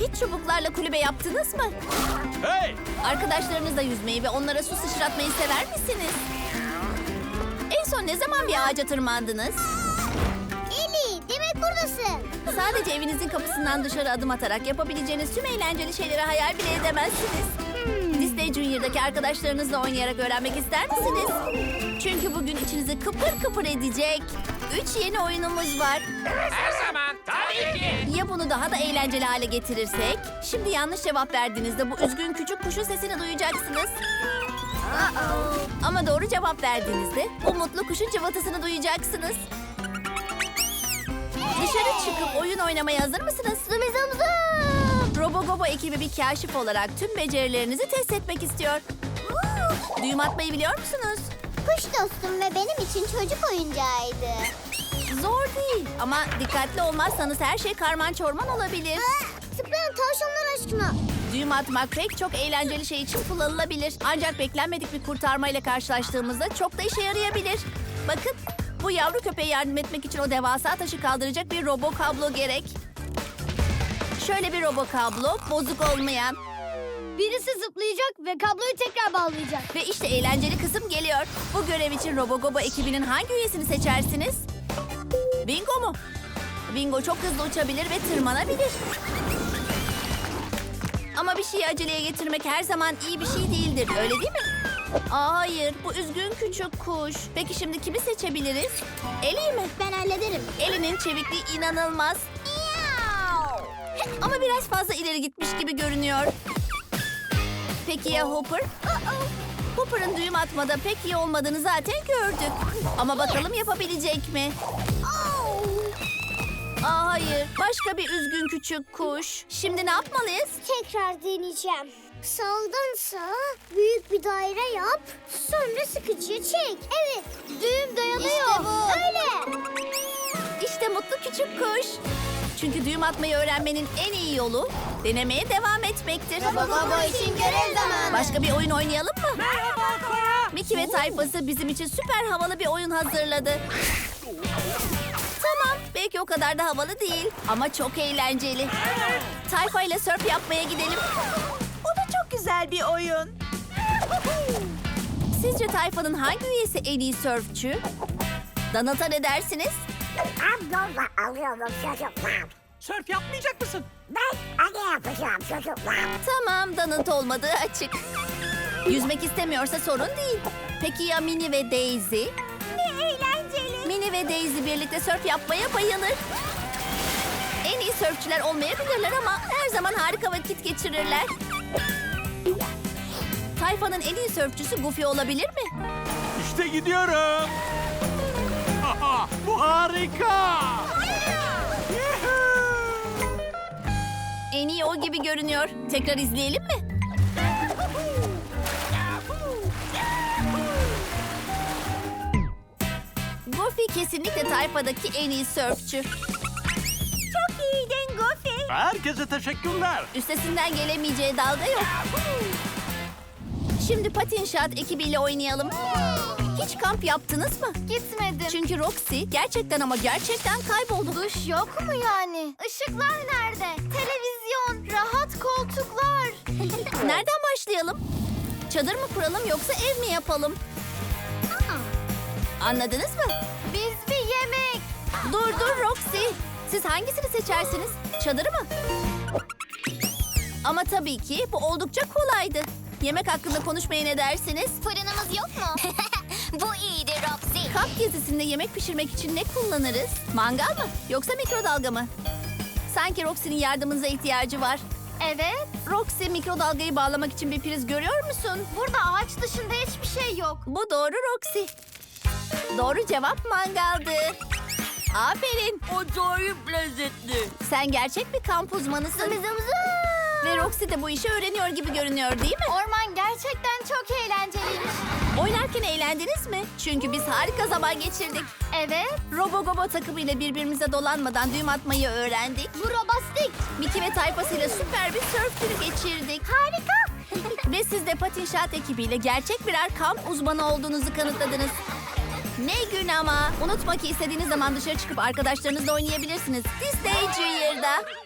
Hiç çubuklarla kulübe yaptınız mı? Hey! Arkadaşlarınızla yüzmeyi ve onlara su sıçratmayı sever misiniz? En son ne zaman bir ağaca tırmandınız? Eli demek buradasın. Sadece evinizin kapısından dışarı adım atarak yapabileceğiniz tüm eğlenceli şeyleri hayal bile edemezsiniz. Disney Junior'daki arkadaşlarınızla oynayarak öğrenmek ister misiniz? Çünkü bugün içinizi kıpır kıpır edecek üç yeni oyunumuz var. Her bunu daha da eğlenceli hale getirirsek? Şimdi yanlış cevap verdiğinizde bu üzgün küçük kuşun sesini duyacaksınız. Ama doğru cevap verdiğinizde bu mutlu kuşun cıvatasını duyacaksınız. Dışarı çıkıp oyun oynamaya hazır mısınız? Zım zım zım. Robogobo ekibi bir kaşif olarak tüm becerilerinizi test etmek istiyor. Düğüm atmayı biliyor musunuz? Kuş dostum ve benim için çocuk oyuncağıydı. Ama dikkatli olmazsanız her şey karman çorman olabilir. Aa, Zıplayan tavşanlar aşkına. Düğüm atmak pek çok eğlenceli şey için kullanılabilir. Ancak beklenmedik bir kurtarma ile karşılaştığımızda çok da işe yarayabilir. Bakın bu yavru köpeğe yardım etmek için o devasa taşı kaldıracak bir robo kablo gerek. Şöyle bir robo kablo, bozuk olmayan. Birisi zıplayacak ve kabloyu tekrar bağlayacak. Ve işte eğlenceli kısım geliyor. Bu görev için Robogobo ekibinin hangi üyesini seçersiniz? Bingo mu? Bingo çok hızlı uçabilir ve tırmanabilir. Ama bir şeyi aceleye getirmek her zaman iyi bir şey değildir, öyle değil mi? Aa, hayır, bu üzgün küçük kuş. Peki şimdi kimi seçebiliriz? Eli mi? Ben hallederim. Eli'nin çevikliği inanılmaz. Ama biraz fazla ileri gitmiş gibi görünüyor. Peki ya Hopper? Hopper'ın düğüm atmada pek iyi olmadığını zaten gördük. Ama bakalım yapabilecek mi? Aa hayır, başka bir üzgün küçük kuş. Şimdi ne yapmalıyız? Tekrar deneyeceğim. Soldan sağa büyük bir daire yap. Sonra sıkıcıya çek. Evet. Düğüm dayanıyor. İşte bu. Öyle. İşte mutlu küçük kuş. Çünkü düğüm atmayı öğrenmenin en iyi yolu denemeye devam etmektir. Baba için görev zamanı. Başka bir oyun oynayalım mı? Merhaba Kaya. Mickey ve tayfası bizim için süper havalı bir oyun hazırladı. Tamam, belki o kadar da havalı değil ama çok eğlenceli. Tayfa ile surf yapmaya gidelim. O da çok güzel bir oyun. Sizce Tayfa'nın hangi üyesi en iyi sörfçü? Donald'a ne dersiniz? Alıyorum çocuklar. Sörf yapmayacak mısın? Ben hadi yapacağım çocuklar. Tamam, Donald olmadığı açık. Yüzmek istemiyorsa sorun değil. Peki ya Minnie ve Daisy? Ve Daisy birlikte sörf yapmaya bayılır. En iyi sörfçüler olmayabilirler ama her zaman harika vakit geçirirler. Tayfa'nın en iyi sörfçüsü Goofy olabilir mi? İşte gidiyorum. Aha, bu harika. En iyi o gibi görünüyor. Tekrar izleyelim mi? Goofy kesinlikle tayfadaki en iyi sörfçü. Çok iyiydin Goofy. Herkese teşekkürler. Üstesinden gelemeyeceği dalga yok. Şimdi patin şat ekibiyle oynayalım. Hiç kamp yaptınız mı? Gitmedim. Çünkü Roxy gerçekten ama gerçekten kayboldu. Duş yok mu yani? Işıklar nerede? Televizyon, rahat koltuklar. Nereden başlayalım? Çadır mı kuralım yoksa ev mi yapalım? Anladınız mı? Biz bir yemek. Dur dur Roxy. Siz hangisini seçersiniz? Çadırı mı? Ama tabii ki bu oldukça kolaydı. Yemek hakkında konuşmaya ne dersiniz? Fırınımız yok mu? Bu iyiydi Roxy. Kamp gezisinde yemek pişirmek için ne kullanırız? Mangal mı? Yoksa mikrodalga mı? Sanki Roxy'nin yardımınıza ihtiyacı var. Evet. Roxy mikrodalgayı bağlamak için bir priz görüyor musun? Burada ağaç dışında hiçbir şey yok. Bu doğru Roxy. Doğru cevap mangaldı. Aferin. Acayip lezzetli. Sen gerçek bir kamp uzmanısın. Zım. Ve Roxy de bu işi öğreniyor gibi görünüyor değil mi? Orman gerçekten çok eğlenceliymiş. Oynarken eğlendiniz mi? Çünkü biz harika zaman geçirdik. Evet. Robogobo takımıyla birbirimize dolanmadan düğüm atmayı öğrendik. Bu robastik. Mickey ve tayfasıyla süper bir surf günü geçirdik. Harika. Ve siz de Patin Şat ekibiyle gerçek birer kamp uzmanı olduğunuzu kanıtladınız. Ne gün ama. Unutma ki istediğiniz zaman dışarı çıkıp arkadaşlarınızla oynayabilirsiniz. Disney Junior'da.